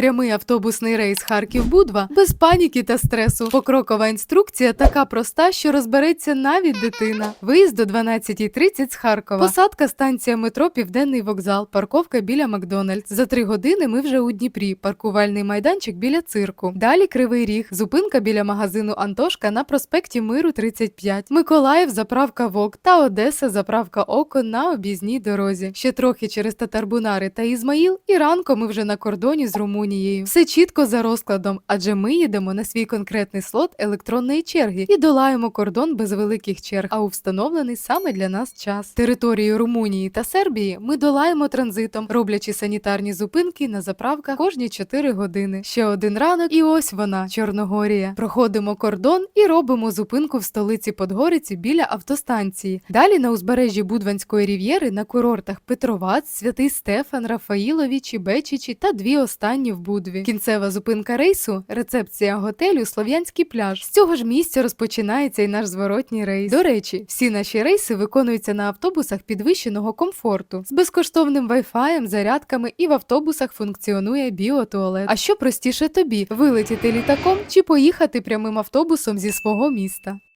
Прямий автобусний рейс Харків-Будва без паніки та стресу. Покрокова інструкція така проста, що розбереться навіть дитина. Виїзд до 12.30 з Харкова. Посадка станція метро Південний вокзал, парковка біля Макдональдс. За три години ми вже у Дніпрі. Паркувальний майданчик біля цирку. Далі Кривий Ріг, зупинка біля магазину Антошка на проспекті Миру 35. Миколаїв, заправка ВОК та Одеса, заправка Око на об'їзній дорозі. Ще трохи через Татарбунари та Ізмаїл, і ранком ми вже на кордоні з Румунією. Все чітко за розкладом, адже ми їдемо на свій конкретний слот електронної черги і долаємо кордон без великих черг, а у встановлений саме для нас час. Територію Румунії та Сербії ми долаємо транзитом, роблячи санітарні зупинки на заправках кожні 4 години. Ще один ранок, і ось вона, Чорногорія. Проходимо кордон і робимо зупинку в столиці Подгориці біля автостанції. Далі на узбережжі Будванської рів'єри на курортах Петровац, Святий Стефан, Рафаїлові, Бечичі та дві останні в Будві. Кінцева зупинка рейсу рецепція готелю Слов'янський пляж. З цього ж місця розпочинається і наш зворотній рейс. До речі, всі наші рейси виконуються на автобусах підвищеного комфорту з безкоштовним вайфаєм, зарядками і в автобусах функціонує біотуалет. А що простіше тобі вилетіти літаком чи поїхати прямим автобусом зі свого міста?